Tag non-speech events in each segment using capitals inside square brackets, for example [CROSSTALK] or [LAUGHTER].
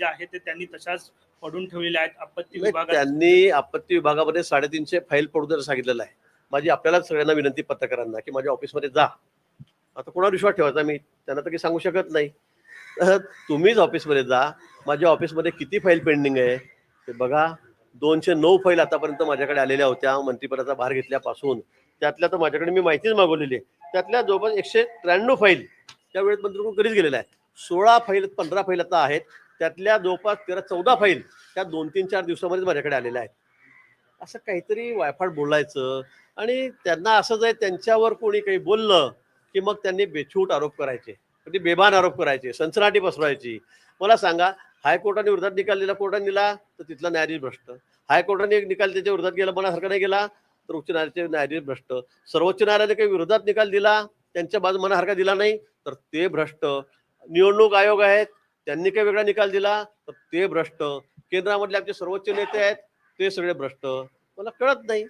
ज्या आहेत ते त्यांनी तशाच पडून ठेवलेल्या आहेत. आपत्ती विभागात त्यांनी आपत्ती विभागामध्ये साडेतीनशे फाईल पडू द्यायला सांगितलेलं आहे. माझी आपल्याला सगळ्यांना विनंती पत्रकारांना की माझ्या ऑफिसमध्ये जा. आता कोणावर विश्वास ठेवायचा मी? त्यांना तर काही सांगू शकत नाही. तुम्हीच ऑफिसमध्ये जा. माझ्या ऑफिसमध्ये किती फाईल पेंडिंग आहे? ते बघा. दोनशे नऊ फाईल आतापर्यंत माझ्याकडे आलेल्या होत्या. मंत्रिपदाचा भार घेतल्यापासून. त्यातल्या तर माझ्याकडे मी माहितीच मागवलेली आहे. त्यातल्या जवळपास एकशे त्र्याण्णव फाईल त्या वेळेत मंत्रिकडून कधीच गेलेल्या आहे सोळा फाईल पंधरा फाईल आता आहेत. त्यातल्या जवळपास तेरा चौदा फाईल त्या दोन तीन चार दिवसामध्येच माझ्याकडे आलेल्या आहेत. असं काहीतरी वायफाट बोलायचं आणि त्यांना असं जर त्यांच्यावर कोणी काही बोललं की मग त्यांनी बेछूट आरोप करायचे म्हणजे बेबान आरोप करायचे सनसनाटी पसरवायची. मला सांगा हायकोर्टाने विरोधात निकाल दिला कोर्टाने दिला तर तिथला न्यायाधीश भ्रष्ट. हायकोर्टाने एक निकाल त्याच्या विरोधात गेला मनासारखा नाही गेला तर उच्च न्यायालयाचे न्यायाधीश भ्रष्ट. सर्वोच्च न्यायालयाने काही विरोधात निकाल दिला त्यांच्या बाजू मनासारखा दिला नाही तर ते भ्रष्ट. निवडणूक आयोग आहेत त्यांनी काही वेगळा निकाल दिला तर ते भ्रष्ट. केंद्रामधले आमचे सर्वोच्च नेते आहेत ते सगळे भ्रष्ट. मला कळत नाही.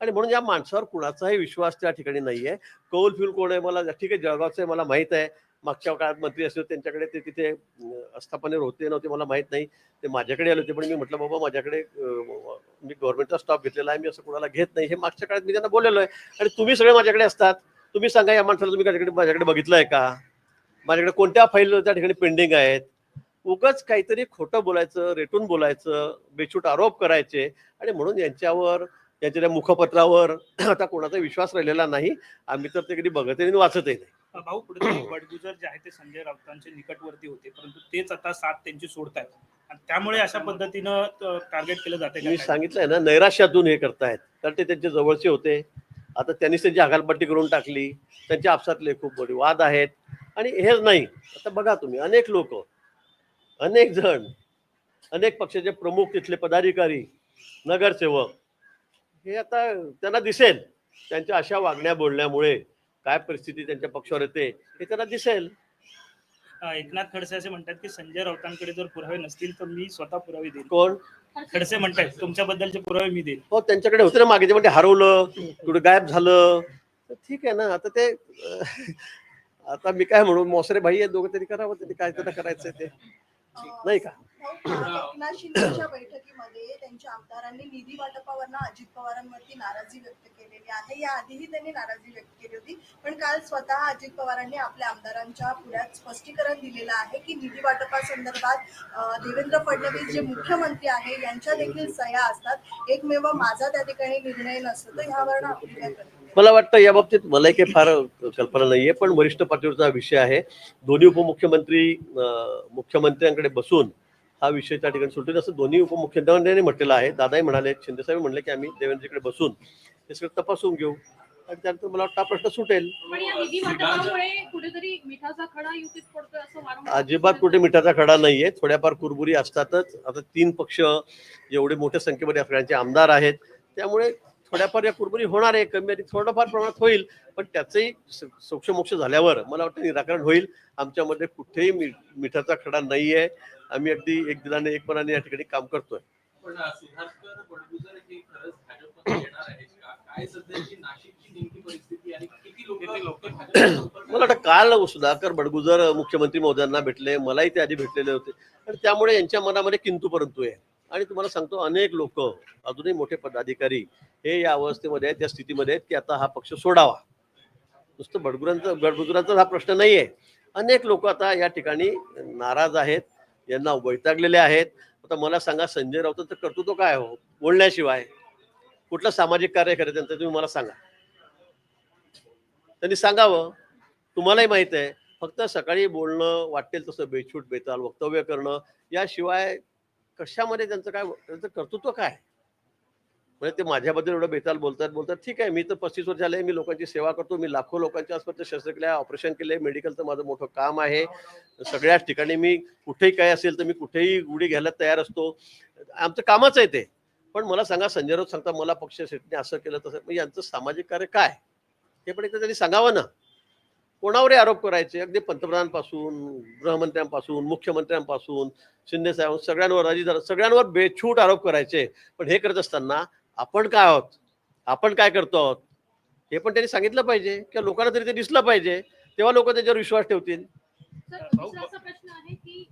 आणि म्हणून या माणसावर कुणाचाही विश्वास त्या ठिकाणी नाहीये. कौल फिल कोण आहे मला ठीक आहे जळगावचं आहे मला माहीत आहे. मागच्या काळात मंत्री असले होते, त्यांच्याकडे ते तिथे अं, अस्थापनेवर होते नव्हते मला माहीत नाही. ते माझ्याकडे आले होते पण मी म्हटलं बाबा माझ्याकडे मी गव्हर्नमेंटचा स्टॉप घेतलेला आहे मी असं कोणाला घेत नाही. हे मागच्या काळात मी त्यांना बोललेलो आहे. आणि तुम्ही सगळे माझ्याकडे असतात. तुम्ही सांगा या माणसाला तुम्ही माझ्याकडे माझ्याकडे आहे का? माझ्याकडे कोणत्या फाईल त्या ठिकाणी पेंडिंग आहेत? उगाच काहीतरी खोटं बोलायचं रेटून बोलायचं बेछूट आरोप करायचे. आणि म्हणून यांच्यावर यांच्या त्या मुखपत्रावर [CLEARS THROAT] आता कोणाचा विश्वास राहिलेला नाही. आम्ही तर ते कधी बघतही नाही वाचतही नाही. भाऊ कुठेतरी बडगुजर जे आहे ते संजय राऊतांचे निकटवर्ती होते. परंतु तेच आता साथ त्यांची सोडतायत. आणि त्यामुळे अशा पद्धतीनं टार्गेट केलं जाते मी सांगितलंय ना नैराश्यातून हे करतायत. कारण ते त्यांचे जवळचे होते. आता त्यांनीच त्यांची हकालपट्टी करून टाकली. त्यांच्या आपसातले खूप मोठे वाद आहेत. आणि हेच नाही. आता बघा तुम्ही अनेक लोक अनेक जण अनेक पक्षाचे प्रमुख तिथले पदाधिकारी नगरसेवक हे आता त्यांना दिसेल. त्यांच्या अशा वागण्या बोलण्यामुळे काय परिस्थिती त्यांच्या पक्षावर येते हे त्यांना दिसेल. एकनाथ खडसे असे म्हणतात की संजय राऊतांकडे जर पुरावे नसतील तर मी स्वतः पुरावे देईन. कोण? खडसे म्हणतात तुमच्याबद्दलचे पुरावे मी देईन. हो त्यांच्याकडे होते ना मागे म्हणजे हरवलं कुठे गायब झालं. तर ठीक आहे ना आता ते [LAUGHS] आता मी काय म्हणू मोसरे भाई आहे दोघं तरी करावं त्यांनी काय त्यांना करायचं ते. नाही का? [CLEARS THROAT] एकनाथ शिंदेच्या बैठकीमध्ये त्यांच्या आमदारांनी निधी वाटपावरनं अजित पवारांवरती नाराजी व्यक्त केलेली आहे. या आधीही त्यांनी नाराजी व्यक्त केली होती पण काल स्वतः अजित पवारांनी आपल्या आमदारांच्या पुढ्यात स्पष्टीकरण दिलेलं आहे की निधी वाटपासंदर्भात अं, देवेंद्र फडणवीस जे मुख्यमंत्री आहे यांच्या देखील सह्या असतात. एकमेव माझा त्या ठिकाणी निर्णय नसतो. तर ह्यावर आपली काय प्रतिक्रिया? मला वाटतं या बाबतीत मलाही काही फार कल्पना नाहीये पण वरिष्ठ पातळीवरचा विषय आहे. दोन्ही उपमुख्यमंत्री मुख्यमंत्र्यांकडे बसून हा विषय त्या ठिकाणी सुटेल असं दोन्ही उपमुख्यमंत्र्यांनी म्हटलेलं आहे. दादाही म्हणाले शिंदेसाहेब म्हणले की आम्ही देवेंद्रकडे बसून हे सगळं तपासून घेऊ. आणि त्यानंतर मला वाटतं प्रश्न सुटेल. अजिबात कुठे मिठाचा खडा नाहीये. थोड्याफार कुरबुरी असतातच. आता तीन पक्ष जेवढे मोठ्या संख्येमध्ये सगळ्यांचे आमदार आहेत. त्यामुळे थोड्याफार या कुरबुरी होणार आहे कमी अधिक थोडंफार प्रमाणात होईल पण त्याचंही सोक्षमोक्ष झाल्यावर मला वाटतं निराकरण होईल. आमच्यामध्ये कुठेही मी- मिठाचा खडा नाहीये. आम्ही अगदी एक दिलाने एक मनाने या ठिकाणी काम करतोय. पण सुधाकर बडगुजर हे खरंच भाजपमध्ये येणार आहेत का? काय सध्याची नाशिकची नेमकी परिस्थिती आणि किती लोक मला वाटतं काल सुधाकर बडगुजर मुख्यमंत्री महोदयांना भेटले मलाही ते आधी भेटलेले होते. आणि त्यामुळे यांच्या मनामध्ये किंतु परंतु आहे. आणि तुम्हाला सांगतो अनेक लोक अजूनही मोठे पदाधिकारी हे या अवस्थेमध्ये आहेत त्या स्थितीमध्ये आहेत की आता हा पक्ष सोडावा. नुसतं बडगुरांचा बडगुजरांचा हा प्रश्न नाही आहे अनेक लोक आता या ठिकाणी नाराज आहेत यांना वैतागलेले आहेत. आता मला सांगा संजय राऊतांचं कर्तृत्व काय हो? बोलण्याशिवाय. कुठलं सामाजिक कार्य करायचं त्यांचं तुम्ही मला सांगा. त्यांनी सांगावं. तुम्हालाही माहीत आहे फक्त सकाळी बोलणं वाटेल तसं बेछूट बेताल वक्तव्य करणं याशिवाय कशामध्ये त्यांचं काय त्यांचं कर्तृत्व काय? म्हणजे ते माझ्याबद्दल एवढं बेताल बोलतात बोलतात ठीक आहे मी तर पस्तीस वर्ष झाले मी लोकांची सेवा करतो मी लाखो लोकांच्या आसपास शस्त्रक्रिया ऑपरेशन केले मेडिकलचं माझं मोठं काम आहे. सगळ्याच ठिकाणी मी कुठेही काय असेल तर मी कुठेही गुढी घ्यायला तयार असतो. आमचं कामच आहे ते. पण मला सांगा संजय राऊत सांगता मला पक्ष सेटने असं केलं तसं. यांचं सामाजिक कार्य काय? हे पण एकदा त्यांनी सांगावं ना. कोणावरही आरोप करायचे अगदी पंतप्रधानांपासून गृहमंत्र्यांपासून मुख्यमंत्र्यांपासून शिंदे साहेब सगळ्यांवर अजित सगळ्यांवर बेछूट आरोप करायचे. पण हे करत असताना आपण काय आहोत? आपण काय करतो आहोत? हे पण त्यांनी सांगितलं पाहिजे. किंवा लोकांना तरी ते दिसलं पाहिजे. तेव्हा लोक त्याच्यावर विश्वास ठेवतील. प्रश्न आहे की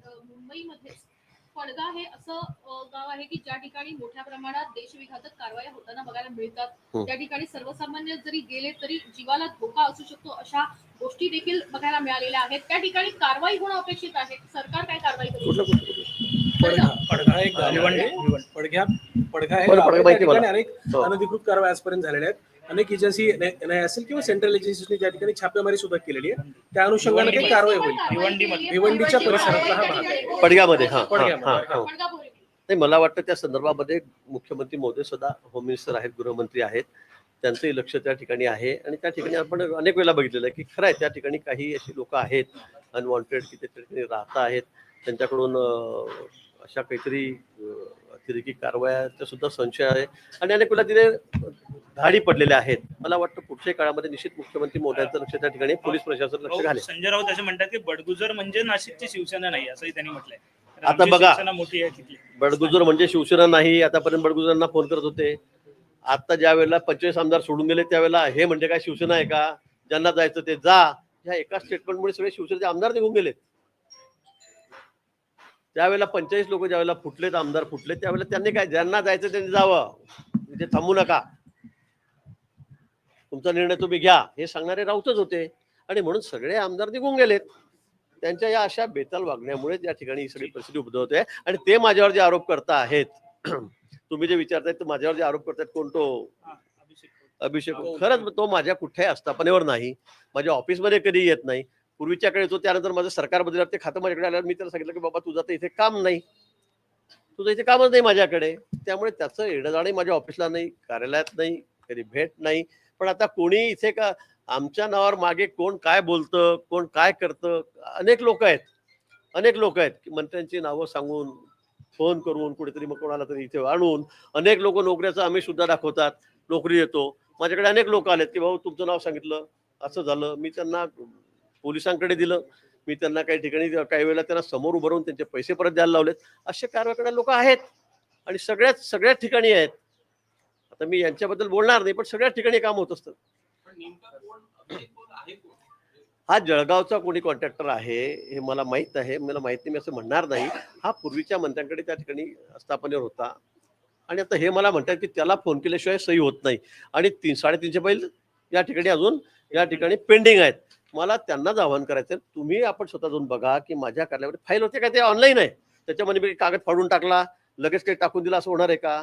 पडगा हे असं गाव आहे की ज्या ठिकाणी मोठ्या प्रमाणात देशविघातक कारवाया होताना बघायला मिळतात. त्या ठिकाणी सर्वसामान्य जरी गेले तरी जीवाला धोका असू शकतो अशा गोष्टी देखील बघायला मिळालेल्या आहेत. त्या ठिकाणी कारवाई होणं अपेक्षित आहे. सरकार काय कारवाई करू. पडघ्या पडघा. आहे. अनेक. अनधिकृत कारवाई आजपर्यंत झालेल्या आहेत. अनेक एजन्सी असेल किंवा सेंट्रल एजन्सीनी त्या ठिकाणी छापेमारी सुद्धा केलेली आहे. त्या अनुषंगाने काही कारवाई होईल. भिवंडीच्या परिसरातला हा भाग. पडग्यामध्ये नाही मला वाटतं त्या संदर्भामध्ये मुख्यमंत्री महोदय सुद्धा होम मिनिस्टर आहेत गृहमंत्री आहेत. त्यांचंही लक्ष त्या ठिकाणी आहे. आणि त्या ठिकाणी आपण अनेक वेळेला बघितलेलं आहे की खरं आहे त्या ठिकाणी काही अशी लोक आहेत अनवॉन्टेड की त्या ठिकाणी राहत आहेत. त्यांच्याकडून अशा काहीतरी अतिरेकी कारवायाचा सुद्धा संशय आहे. आणि अनेक वेळेला तिथे धाडी पडलेल्या आहेत. मला वाटतं पुढच्या काळामध्ये निश्चित मुख्यमंत्री महोदयांचं लक्ष त्या ठिकाणी पोलीस प्रशासन लक्ष घालेल. संजय राऊत असे म्हणतात की बडगुजर म्हणजे नाशिकची शिवसेना नाही असंही त्यांनी म्हटलंय. आता बघा. मोठी आहे बडगुजर म्हणजे शिवसेना नाही आतापर्यंत बडगुजरांना फोन करत होते. आता ज्या वेळेला पंचवीस आमदार सोडून गेले त्यावेळेला हे म्हणजे काय शिवसेना आहे का? ज्यांना जायचं ते जा. ह्या एका स्टेटमेंटमुळे सगळे शिवसेनेचे आमदार निघून गेले त्यावेळेला पंचेचाळीस लोक ज्यावेळेला फुटलेत आमदार फुटले त्यावेळेला त्यांनी काय ज्यांना जायचं त्यांनी जावं. ते थांबू नका. तुमचा निर्णय तुम्ही घ्या. हे सांगणारे राऊतच होते. आणि म्हणून सगळे आमदार निघून गेलेत. त्यांच्या या अशा बेताल वागण्यामुळे या ठिकाणी ही सगळी परिस्थिती उद्भवते. आणि ते माझ्यावर जे आरोप करता आहेत तुम्ही जे विचारताय तर माझ्यावर जे आरोप करतायत कोण तो? हा, अभिषेक अभिषेक खरंच तो माझ्या कुठल्याही आस्थापनेवर नाही. माझ्या ऑफिसमध्ये कधी येत नाही. पूर्वीच्या काळी तो त्यानंतर माझं सरकार बदलल्यावर ते खातं माझ्याकडे आल्यावर मी त्याला सांगितलं की बाबा तुझं तर इथे काम नाही. तुझं इथे कामच नाही माझ्याकडे. त्यामुळे त्याचं येणं जाणं माझ्या ऑफिसला नाही कार्यालयात नाही कधी भेट नाही. पण आता कोणी इथे का आमच्या नावावर मागे कोण काय बोलतं कोण काय करतं अनेक लोक आहेत. अनेक लोक आहेत. की मंत्र्यांची नावं सांगून फोन करून कुठेतरी मग कोणाला तरी इथे आणून अनेक लोक नोकऱ्याचं आम्ही सुद्धा दाखवतात नोकरी देतो. माझ्याकडे अनेक लोक आलेत की भाऊ तुमचं नाव सांगितलं असं झालं. मी त्यांना पोलिसांकडे दिलं. मी त्यांना काही ठिकाणी काही वेळेला त्यांना समोर उभारून त्यांचे पैसे परत द्यायला लावलेत. असे कारवाकडे लोक आहेत. आणि सगळ्याच सगळ्याच ठिकाणी आहेत. आता मी यांच्याबद्दल बोलणार नाही पण सगळ्याच ठिकाणी काम होत असतं. हा जळगावचा कोणी कॉन्ट्रॅक्टर आहे हे मला माहीत आहे. मला माहिती नाही मी असं म्हणणार नाही. हा पूर्वीच्या मंत्र्यांकडे त्या ठिकाणी स्थापनेवर होता. आणि आता हे मला म्हणतात की त्याला फोन केल्याशिवाय सही होत नाही. आणि तीन साडेतीनशे बैल या ठिकाणी अजून या ठिकाणी पेंडिंग आहेत. मला त्यांनाच आवाहन करायचं तुम्ही आपण स्वतः जाऊन बघा की माझ्या कार्यावर फाईल होते का? ते ऑनलाईन आहे. त्याच्यामध्ये मी कागद फाडून टाकला. लगेच काही टाकून दिला असं होणार आहे का?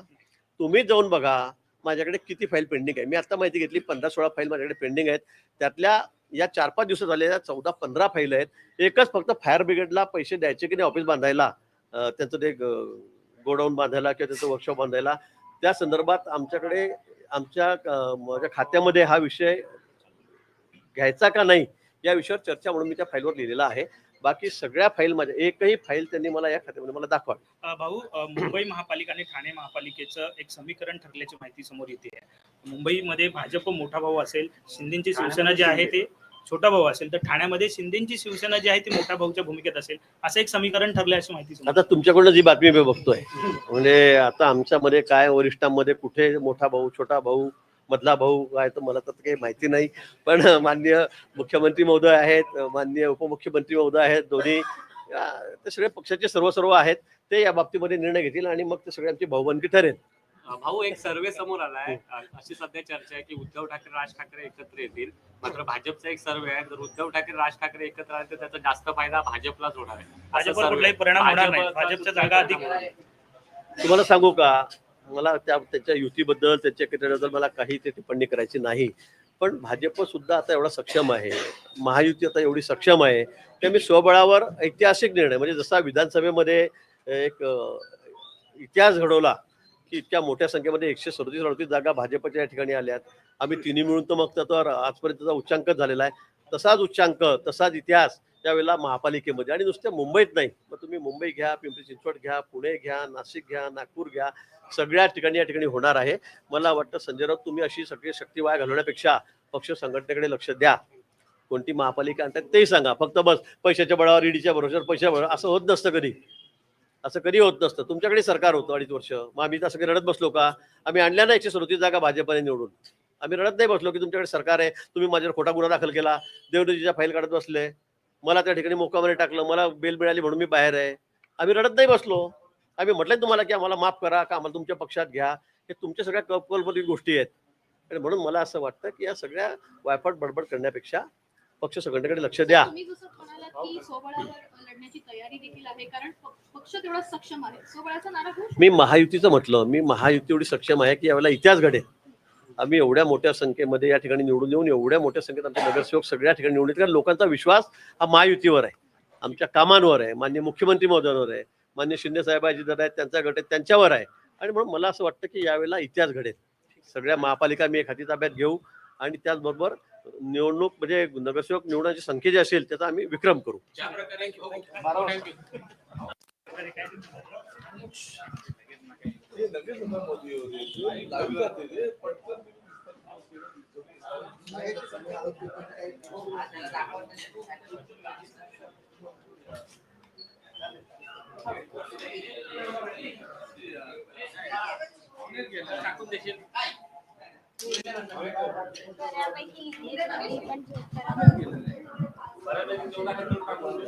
तुम्ही जाऊन बघा. माझ्याकडे किती फाईल पेंडिंग आहे? मी आता माहिती घेतली पंधरा सोळा फाईल माझ्याकडे पेंडिंग आहेत. त्यातल्या या चार पाच दिवसात झालेल्या चौदा पंधरा फाईल आहेत. एकच फक्त फायर ब्रिगेडला पैसे द्यायचे की नाही ऑफिस बांधायला? त्यांचं ते गोडाऊन बांधायला किंवा त्याचं वर्कशॉप बांधायला? त्या संदर्भात आमच्याकडे आमच्या माझ्या खात्यामध्ये हा विषय घ्यायचा का नाही या विषयावर चर्चा म्हणून मी त्या फाईलवर लिहिलेला आहे. बाकी सगळ्या फाईल माझ्या एकही फाईल त्यांनी मला या खात्यामध्ये मला दाखवा भाऊ मुंबई महापालिका आणि ठाणे महापालिकेचं एक समीकरण ठरल्याची माहिती समोर येते. मुंबईमध्ये भाजप मोठा भाऊ असेल शिंदेची शिवसेना जी आहे ते छोटा भाऊ असेल तर ठाण्यामध्ये शिंदेची शिवसेना जी आहे ती मोठ्या भाऊच्या भूमिकेत असेल असं एक समीकरण ठरलं अशी माहिती समोर आता तुमच्याकडनं जी बातमी मी बघतोय. म्हणजे आता आमच्यामध्ये काय वरिष्ठांमध्ये कुठे मोठा भाऊ छोटा भाऊ मधला भाऊ काय तर मला तर काही माहिती नाही. पण माननीय मुख्यमंत्री महोदय आहेत माननीय उपमुख्यमंत्री महोदय आहेत दोन्ही ते सगळे पक्षाचे सर्व सर्व आहेत. ते या बाबतीमध्ये निर्णय घेतील आणि मग ते सगळे आमची भाऊबंदी ठरेल. भाऊ एक सर्वे समोर आलाय. अशी सध्या चर्चा आहे की उद्धव ठाकरे राज ठाकरे एकत्र येतील. मात्र भाजपचा एक सर्वे आहे. जर उद्धव ठाकरे राज ठाकरे एकत्र आले तर त्याचा जास्त फायदा भाजपलाच होणार आहे. असं भाजपवर सर्वे कुठलाही परिणाम होणार नाही. भाजपचा भाजपच्या जागा अधिक परिणाम होणार नाही. तुम्हाला सांगू का? मला त्या त्याच्या युतीबद्दल त्याच्या कॅटेबद्दल मला काही ते टिप्पणी करायची नाही. पण भाजप सुद्धा आता एवढा सक्षम आहे. महायुती आता एवढी सक्षम आहे. ते मी स्वबळावर ऐतिहासिक निर्णय म्हणजे जसा विधानसभेमध्ये एक इतिहास घडवला की इतक्या मोठ्या संख्येमध्ये एकशे सदतीस अडतीस जागा भाजपच्या या ठिकाणी आल्यात. आम्ही तिन्ही मिळून तर मग त्याचा आजपर्यंतचा उच्चांकच झालेला आहे. तसाच उच्चांक तसाच इतिहास त्यावेळेला महापालिकेमध्ये. आणि नुसत्या मुंबईत नाही. मग तुम्ही मुंबई घ्या पिंपरी चिंचवड घ्या पुणे घ्या नाशिक घ्या नागपूर घ्या सगळ्या ठिकाणी या ठिकाणी होणार आहे. मला वाटतं संजय राऊत तुम्ही अशी सगळी शक्ती वाया घालवण्यापेक्षा पक्ष संघटनेकडे लक्ष द्या. कोणती महापालिका आणतात तेही सांगा. फक्त बस पैशाच्या बळावर ईडीच्या भरोश्यावर पैशाच्या असं होत नसतं कधी. असं कधी होत नसतं. तुमच्याकडे सरकार होतं अडीच वर्ष. मग आम्ही तसं काही रडत बसलो का? आम्ही आणल्या ना एकशे सदतीस जागा भाजपने निवडून. आम्ही रडत नाही बसलो की तुमच्याकडे सरकार आहे तुम्ही माझ्यावर खोटा गुन्हा दाखल केला देवडीच्या फाईल काढत बसले मला त्या ठिकाणी मोकामध्ये टाकलं मला बेल मिळाली म्हणून मी बाहेर आहे. आम्ही रडत नाही बसलो. आम्ही म्हटलंय तुम्हाला की आम्हाला माफ करा का आम्हाला तुमच्या पक्षात घ्या. हे तुमच्या सगळ्या कल्पकल्पनीय गोष्टी आहेत. आणि म्हणून मला असं वाटतं की या सगळ्या वायफाट बडबड करण्यापेक्षा पक्ष संघटनेकडे लक्ष द्या. मी महायुतीचं म्हटलं. मी महायुती एवढी सक्षम आहे की यावेळेला इतिहास घडेल. आम्ही एवढ्या मोठ्या संख्येमध्ये या ठिकाणी निवडून येऊन एवढ्या मोठ्या संख्येत आमचे नगरसेवक सगळ्या ठिकाणी निवडून येतात कारण लोकांचा विश्वास हा महायुतीवर आहे. आमच्या कामांवर आहे. मान्य मुख्यमंत्री महोदयांवर आहे. मान्य शिंदे साहेबाजी जर आहेत त्यांचा गट आहे त्यांच्यावर आहे. आणि म्हणून मला असं वाटतं की यावेळेला इतिहास घडेल. सगळ्या महापालिका मी एक हाती ताब्यात घेऊ आणि त्याचबरोबर निवडणूक म्हणजे नगरसेवक निवडण्याची संख्या जी असेल त्याचा आम्ही विक्रम करू. ज्या प्रकारे टाकून देशील बऱ्यापैकी बऱ्यापैकी जेवढा control टाकून